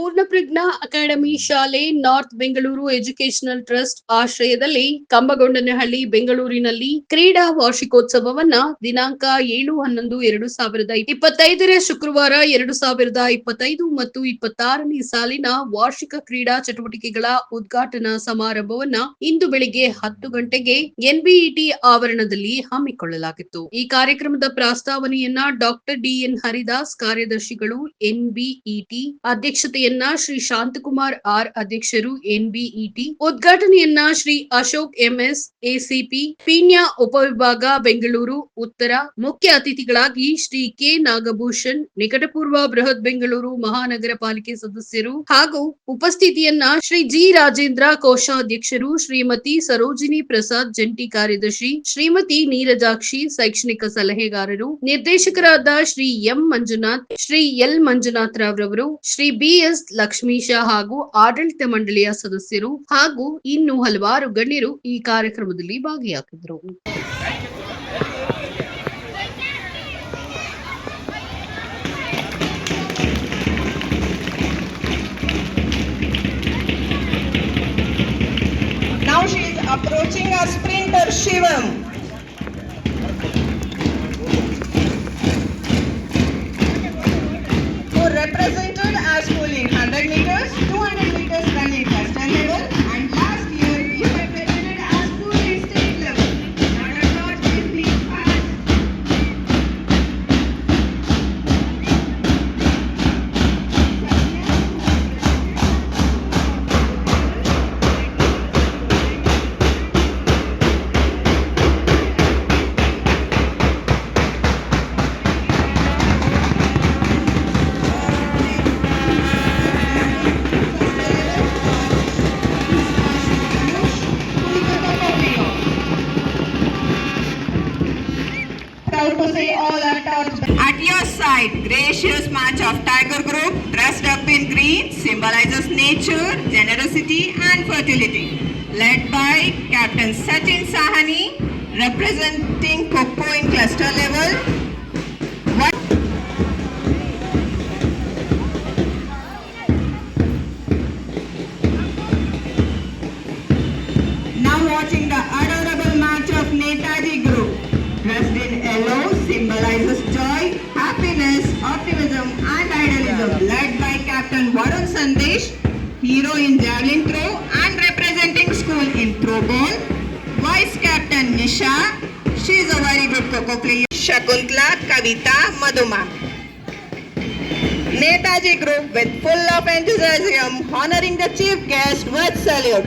Poornaprajna academy ಶಾಲೆ north Bengaluru educational trust ಆಶ್ರಯದಲ್ಲಿ ಕಂಬಗೊಂಡನಹಳ್ಳಿ, ಬೆಂಗಳೂರಿನಲ್ಲಿ ಕ್ರೀಡಾ ವಾರ್ಷಿಕೋತ್ಸವವನ್ನ ದಿನಾಂಕ ಏಳು ಹನ್ನೊಂದು ಎರಡು ಸಾವಿರದ ಇಪ್ಪತ್ತೈದರ ಶುಕ್ರವಾರ ಎರಡು ಸಾವಿರದ ಇಪ್ಪತ್ತೈದು ಮತ್ತು ಇಪ್ಪತ್ತಾರನೇ ಸಾಲಿನ ವಾರ್ಷಿಕ ಕ್ರೀಡಾ ಚಟುವಟಿಕೆಗಳ ಉದ್ಘಾಟನಾ ಸಮಾರಂಭವನ್ನ ಇಂದು ಬೆಳಿಗ್ಗೆ ಹತ್ತು ಗಂಟೆಗೆ ಎನ್ಬಿಇಟಿ ಆವರಣದಲ್ಲಿ ಹಮ್ಮಿಕೊಳ್ಳಲಾಗಿತ್ತು. ಈ ಕಾರ್ಯಕ್ರಮದ ಪ್ರಸ್ತಾವನೆಯನ್ನ ಡಾಕ್ಟರ್ ಡಿಎನ್ ಹರಿದಾಸ್ ಕಾರ್ಯದರ್ಶಿಗಳು ಎನ್ಬಿಇಟಿ ಅಧ್ಯಕ್ಷತೆಯನ್ನ ಶ್ರೀ ಶಾಂತಕುಮಾರ್ ಆರ್ ಅಧ್ಯಕ್ಷರು ಎನ್ಬಿಇಟಿ. ಉದ್ಘಾಟನೆಯನ್ನ ಶ್ರೀ ಅಶೋಕ್ ಎಂಎಸ್ ಎಸಿಪಿ, ಪೀಣ್ಯ ಉಪವಿಭಾಗ, ಬೆಂಗಳೂರು, ಉತ್ತರ. ಮುಖ್ಯ ಅತಿಥಿಗಳಾಗಿ ಶ್ರೀ ಕೆ ನಾಗಭೂಷಣ್, ನಿಕಟಪೂರ್ವ ಬೃಹತ್ ಬೆಂಗಳೂರು ಮಹಾನಗರ ಪಾಲಿಕೆ ಸದಸ್ಯರು ಹಾಗೂ ಉಪಸ್ಥಿತಿಯನ್ನ ಶ್ರೀ ಜಿ ರಾಜೇಂದ್ರ ಕೋಶಾಧ್ಯಕ್ಷರು ಶ್ರೀಮತಿ ಸರೋಜಿನಿ ಪ್ರಸಾದ್ ಜಂಟಿ ಕಾರ್ಯದರ್ಶಿ, ಶ್ರೀಮತಿ ನೀರಜಾಕ್ಷಿ ಶೈಕ್ಷಣಿಕ ಸಲಹೆಗಾರರು, ನಿರ್ದೇಶಕರಾದ ಶ್ರೀ ಎಂ ಮಂಜುನಾಥ್, ಶ್ರೀ ಎಲ್ ಮಂಜುನಾಥ್ ರವರು ಶ್ರೀ ಬಿಎಸ್ ಲಕ್ಷ್ಮೀಶ ಹಾಗೂ ಆಡಳಿತ ಮಂಡಳಿಯ ಸದಸ್ಯರು ಹಾಗೂ ಇನ್ನು ಹಲವಾರು ಗಣ್ಯರು ಈ ಕಾರ್ಯಕ್ರಮದಲ್ಲಿ ಭಾಗಿಯಾಗಿದ್ದರು is approaching sprinter. Proud to all. At your side, gracious match of Tiger Group, dressed up in green, symbolizes nature, generosity and fertility. Led by Captain Sachin Sahani, representing Coco in cluster level. Now watching the adorable match of Netaji yellow symbolizes joy, happiness, optimism and idealism. Led by Captain Varun Sandesh, hero in javelin throw and representing school in throwball. Vice Captain Nisha, she is a very good coco player. Shakuntla, Kavita, Madhuma. Netaji Group with full of enthusiasm honoring the chief guest with salute.